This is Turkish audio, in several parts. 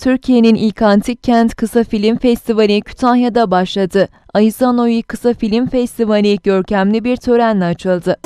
Türkiye'nin ilk antik kent kısa film festivali Kütahya'da başladı. Aizanoi Kısa Film Festivali görkemli bir törenle açıldı.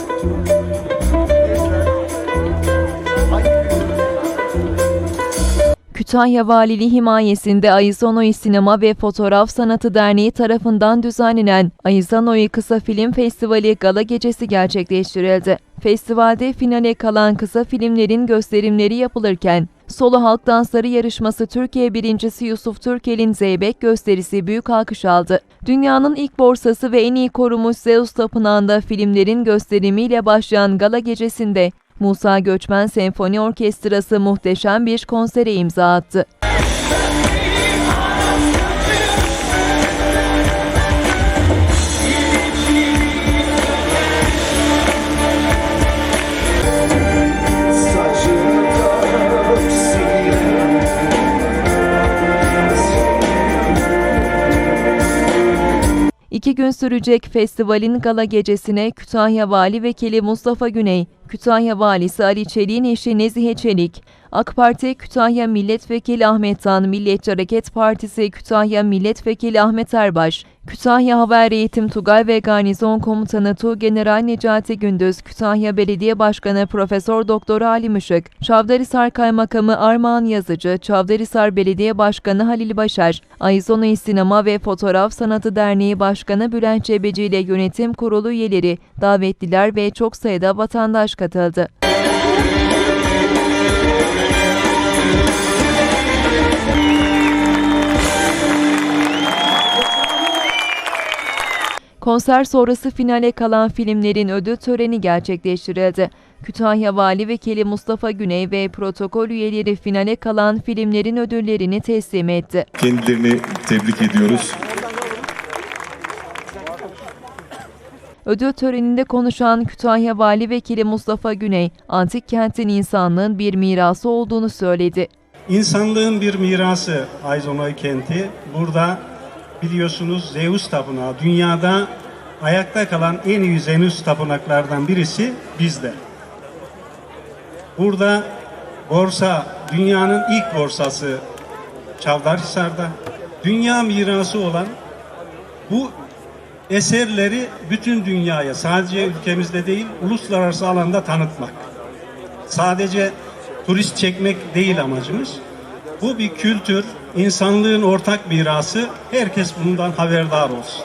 Kütahya Valiliği himayesinde Aizanoi Sinema ve Fotoğraf Sanatı Derneği tarafından düzenlenen Aizanoi Kısa Film Festivali Gala Gecesi gerçekleştirildi. Festivalde finale kalan kısa filmlerin gösterimleri yapılırken, Solo Halk Dansları yarışması Türkiye birincisi Yusuf Türkel'in Zeybek gösterisi büyük alkış aldı. Dünyanın ilk borsası ve en iyi korumuş Zeus Tapınağı'nda filmlerin gösterimiyle başlayan gala gecesinde Musa Göçmen Senfoni Orkestrası muhteşem bir konsere imza attı. İki gün sürecek festivalin gala gecesine Kütahya Vali Vekili Mustafa Güney, Kütahya Valisi Ali Çelik'in eşi Nezihe Çelik, AK Parti Kütahya Milletvekili Ahmet Tan, Milliyetçi Hareket Partisi Kütahya Milletvekili Ahmet Erbaş, Kütahya Haber Eğitim Tugay ve Garnizon Komutanı Tuğgeneral Necati Gündüz, Kütahya Belediye Başkanı Profesör Doktor Ali Işık, Çavdarhisar Kaymakamı Armağan Yazıcı, Çavdarhisar Belediye Başkanı Halil Başar, Aizonu Sinema ve Fotoğraf Sanatı Derneği Başkanı Bülent Cebeci ile yönetim kurulu üyeleri, davetliler ve çok sayıda vatandaş katıldı. Konser sonrası finale kalan filmlerin ödül töreni gerçekleştirildi. Kütahya Vali Vekili Mustafa Güney ve protokol üyeleri finale kalan filmlerin ödüllerini teslim etti. Kendilerini tebrik ediyoruz. Ödül töreninde konuşan Kütahya Vali Vekili Mustafa Güney, antik kentin insanlığın bir mirası olduğunu söyledi. İnsanlığın bir mirası Ayzonoy kenti. Burada biliyorsunuz Zeus tapınağı dünyada ayakta kalan en iyi Zeus tapınaklardan birisi bizde. Burada borsa dünyanın ilk borsası Çavdarhisar'da. Dünya mirası olan bu eserleri bütün dünyaya sadece ülkemizde değil uluslararası alanda tanıtmak. Sadece turist çekmek değil amacımız. Bu bir kültür, insanlığın ortak mirası. Herkes bundan haberdar olsun.